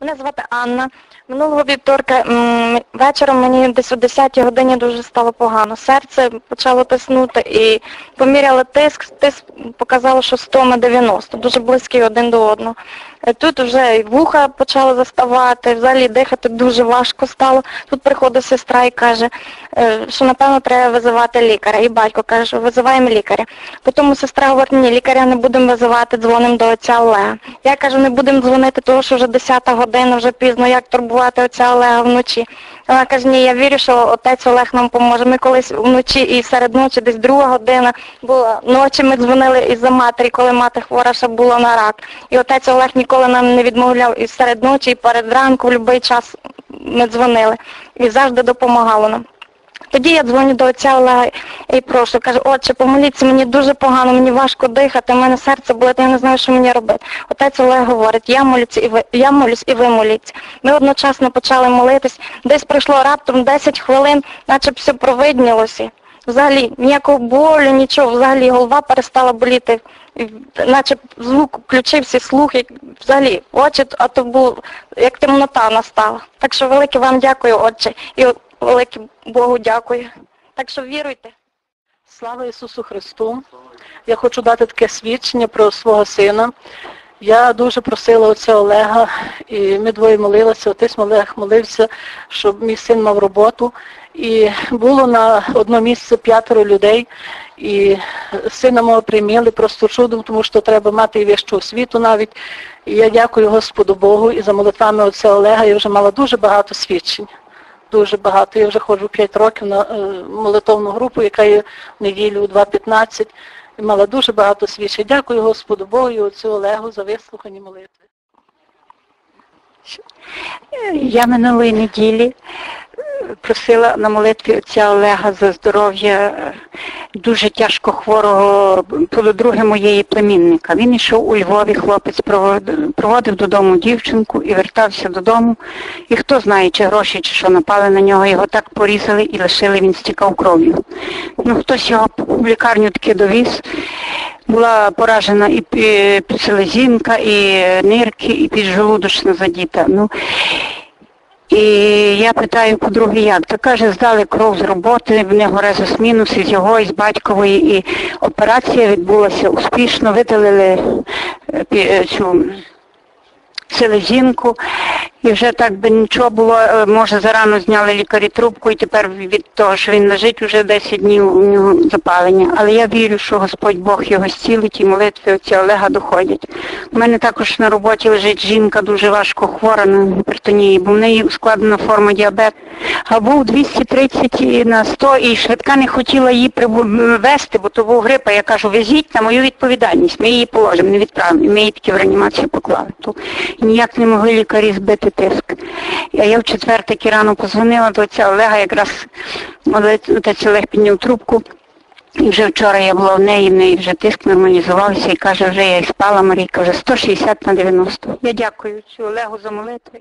Мене звати Анна. Минулого вівторка вечором мені десь о 10 годині дуже стало погано. Серце почало тиснути і поміряли тиск. Тиск показало, що 100 на 90, дуже близький один до одного. Е, Тут вже і вуха почали заставати, взагалі дихати дуже важко стало. Тут приходить сестра і каже, е, що напевно треба визивати лікаря. І батько каже, що визиваємо лікаря. Потім сестра говорить, ні, лікаря не будемо визивати, дзвонимо до отця Олега. Я кажу, не будемо дзвонити, тому що вже 10 година, вже пізно, як турбувати отця Олега вночі. Вона каже, ні, я вірю, що отець Олег нам поможе. Ми колись вночі і серед ночі, десь друга година була ночі, ми дзвонили із-за матері, коли мати хвора ще була на рак. І отець Олег ніколи нам не відмовляв і серед ночі, і перед ранку, в будь-який час ми дзвонили. І завжди допомагало нам. Тоді я дзвоню до отця Олега і прошу, кажу, отче, помоліться, мені дуже погано, мені важко дихати, в мене серце болить, я не знаю, що мені робити. Отець Олег говорить, я молюся і ви я молюсь, і ви моліться. Ми одночасно почали молитись, десь пройшло раптом 10 хвилин, наче б все провиднілося. Взагалі ніякого болю, нічого, взагалі голова перестала боліти, наче звук включився, слух, і взагалі очі, а то був як темнота настала. Так що велике вам дякую, отче, і велике Богу дякую. Так що віруйте. Слава Ісусу Христу! Я хочу дати таке свідчення про свого сина. Я дуже просила отця Олега, і ми двоє молилися, отець Олег молився, щоб мій син мав роботу. І було на одно місце п'ятеро людей, і сина мого прийняли просто чудом, тому що треба мати і вищу освіту навіть. І я дякую Господу Богу і за молитвами отця Олега я вже мала дуже багато свідчень. Дуже багато. Я вже ходжу 5 років на е, молитовну групу, яка є в неділю у 2.15. І мала дуже багато свідчень. Дякую Господу Богу і отцю Олегу за вислухані молитви. Я минулої неділі е, просила на молитві отця Олега за здоров'я е, дуже тяжко хворого полудруги моєї племінника. Він йшов у Львові, хлопець проводив, додому дівчинку і вертався додому. І хто знає, чи гроші, чи що напали на нього, його так порізали і лишили, він стікав кров'ю. Ну, хтось його в лікарню таки довіз. Була поражена і пі- селезінка, і нирки, і піджелудочна задіта. Ну, і я питаю подруги, як? То каже, здали кров з роботи, в нього резус мінус із його, із батькової, і операція відбулася успішно, видалили е, е, цю селезінку, і вже так би нічого було, е, може зарано зняли лікарі трубку, і тепер від того, що він лежить, вже 10 днів у нього запалення. Але я вірю, що Господь Бог його зцілить і молитви отця Олега доходять. У мене також на роботі лежить жінка дуже важко хвора на гіпертонії, бо в неї ускладнена форма діабету. А був 230 на 100, і швидка не хотіла її вести, бо то був грип, а я кажу, везіть на мою відповідальність, ми її положимо, не відправимо. Ми її таки в реанімацію поклали. То ніяк не могли лікарі збити тиск. Я в четвер таки рано позвонила до отця Олега, якраз отець Олег підняв трубку. І вже вчора я була в неї, в неї вже тиск нормалізувався і каже, вже я і спала, Марійка, вже 160 на 90. Я дякую цю Олегу за молитви.